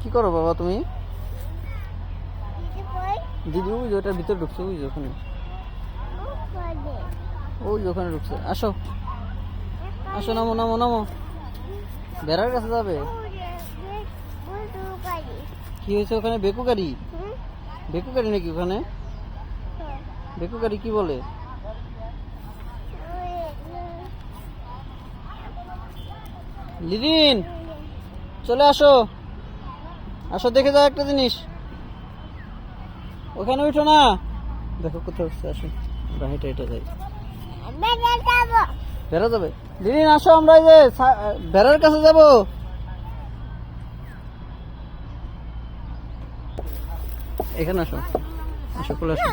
কি করো বাবা তুমি? দিদি ওই ওটার ভিতরে ঢুকছে ওই ওখানে। ওই ওখানে ঢুকছে। আসো। আসো নামো নামো নামো। বেড়ার কাছে যাবে? কি হয়েছে ওখানে? বেকু গাড়ি? বেকু গাড়ি নাকি ওখানে? বেকু গাড়ি কি বলে? লিদিন চলে আসো। আসো দেখে যাও একটা জিনিস। ওখানে উঠো না। দেখো কোথাও উঠছে আসো। আমরা হেঁটে হেঁটে যাই। বেড়া যাবে? লিদিন আসো আমরা এই যে বেড়ার কাছে যাব। এখানে আসো। আসো কোলে আসো।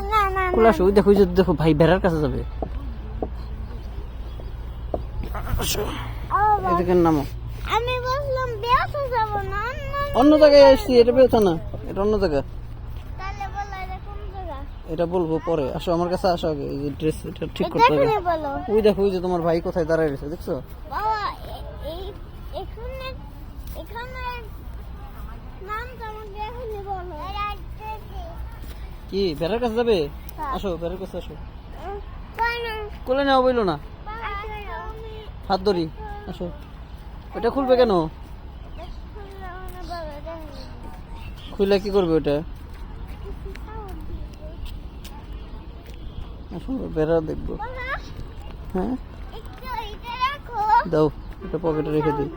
কোলে আসো। ওই দেখো দেখো ভাই বেড়ার কাছে যাবে। আসো এদিকে নামো আমি বললাম যাব না অন্য জায়গায় আসছি এটা না এটা অন্য জায়গা। তাহলে বলো এটা কোন জায়গা? এটা বলব পরে আসো আমার কাছে আসো আগে এই যে ড্রেস এটা ঠিক করতে হবে। ওই দেখো ওই যে তোমার ভাই কোথায় দাঁড়ায় রয়েছে দেখছ? বাবা এই এখানে এখানে নাম তোমাকে এখনই বলো। কি বেড়ার কাছে যাবে? আসো বেড়ার কাছে আসো। কোলে নেওয়া বইলো না। হাত ধরি আসো। ওটা খুলবে কেন? খুলে কি করবে ওটা? বেড়া দেখব। হ্যাঁ? দাও এটা পকেটে রেখে দিই।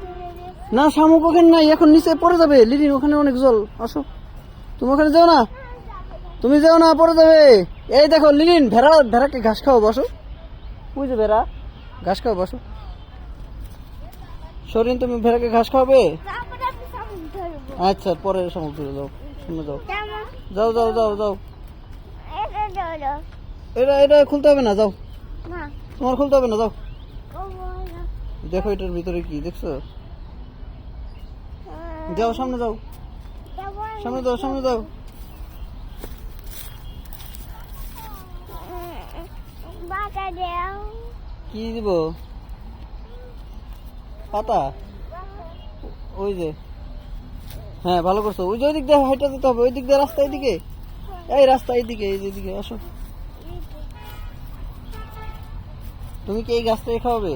না শামুক ওখানে নাই, এখন নিচে পড়ে যাবে। লিলিন, ওখানে অনেক জল। আসো। তুমি ওখানে যাও না? তুমি যাও না, পড়ে যাবে। এই দেখো, লিলিন, ভেড়া, ভেড়াকে ঘাস খাও বসো যে ভেড়া, ঘাস খাও বসো সরিন তুমি ভেড়াকে ঘাস খাওয়াবে? আচ্ছা পরে শামুক ধরে যাও সামনে যাও যাও যাও যাও যাও। এটা এটা খুলতে হবে না যাও। তোমার খুলতে হবে না যাও। দেখো এটার ভিতরে কি দেখছ? যাও সামনে যাও। সামনে যাও সামনে যাও। কি দিব? পাতা? ওই যে। হ্যাঁ ভালো করছ। ওই যে ওই দিক দিয়ে হেঁটে যেতে হবে ওই দিক দিয়ে রাস্তা এইদিকে এই রাস্তা এইদিকে এই যে এদিকে, আসো। তুমি কি এই গাছটাই খাওয়াবে?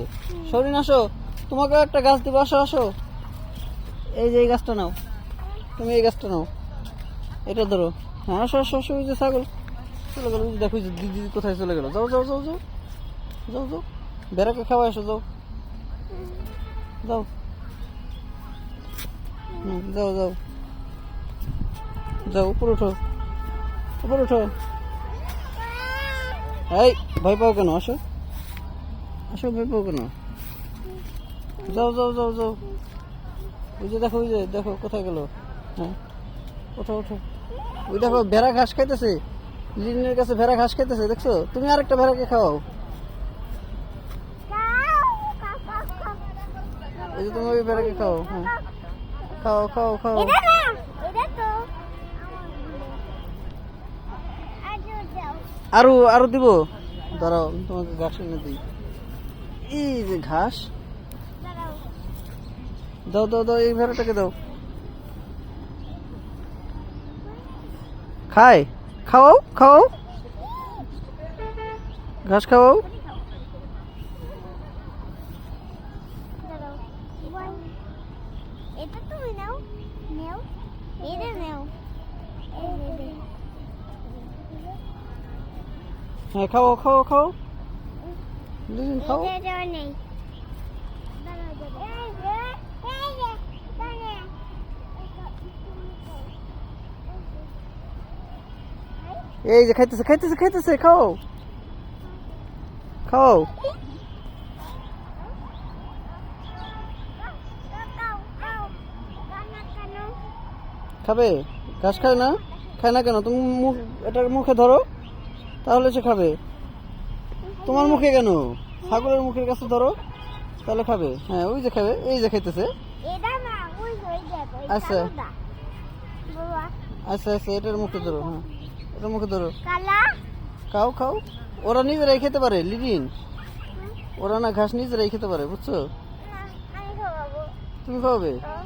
সরিন, আসো। তোমাকে একটা গাছ দিব, আসো আসো। এই যে এই গাছটা নাও। তুমি এই গাছটা নাও। এটা ধরো। হ্যাঁ আসো আসো আসো, ওই যে ছাগল। চলে গেল দেখো দিদি কোথায় চলে গেল। যাও যাও যাও যাও। যাও যাও। বেড়াকে খাওয়া আসো, যাও। যাও। যাও যাও। যাও, উপরে উঠো। উপরে উঠো। এই, ভয় পাও কেন? আসো। আসো, ভয় পাও কেন? যাও যাও যাও যাও। ওই যে দেখো, ওই যে দেখো, কোথায় গেল? হ্যাঁ। ওঠো ওঠো। ওই দেখো, ভেড়া ঘাস খাইতেছে। লিনের কাছে ভেড়া ঘাস খাইতেছে, দেখছ? তুমি আরেকটা ভেড়াকে খাওয়াও। এই যে তুমি ওই ভেড়াকে খাও হ্যাঁ। খাও খাও খাও। আরও আরও দিব। দাঁড়াও তোমাকে ঘাস এনে দিই। এই যে ঘাস। দাও দাও দাও এই ভেড়াটাকে দাও। খায়। খাওয়াও খাওয়াও। ঘাস খাওয়াও দাঁড়াও বল। এটা তুমি নাও নাও এটা নাও এই যে দে। হ্যাঁ খাও খাও খাও লিলিন খাও এটা দেওয়া নেই দাঁড়াও, দাঁড়াও। এই যে, এই যে, দাঁড়াও। এই যে খাইতেছে খাইতেছে খাইতেছে খাও খাও খাও, খাও। কানা, কানা। খাবে? ঘাস খায় না? খায় না কেন? তুমি মুখ এটার মুখে ধরো তাহলে সে খাবে। তোমার মুখে কেন? ছাগলের মুখের কাছে ধরো তাহলে খাবে। হ্যাঁ ওই যে খাবে এই যে খাইতেছে। আচ্ছা। আচ্ছা আচ্ছা এটার মুখে ধরো হ্যাঁ। এটার মুখে ধরো। খাও খাও। ওরা নিজেরাই খেতে পারে লিডিন ওরা না ঘাস নিজেরাই খেতে পারে বুঝছ? তুমি খাওয়াবে? ও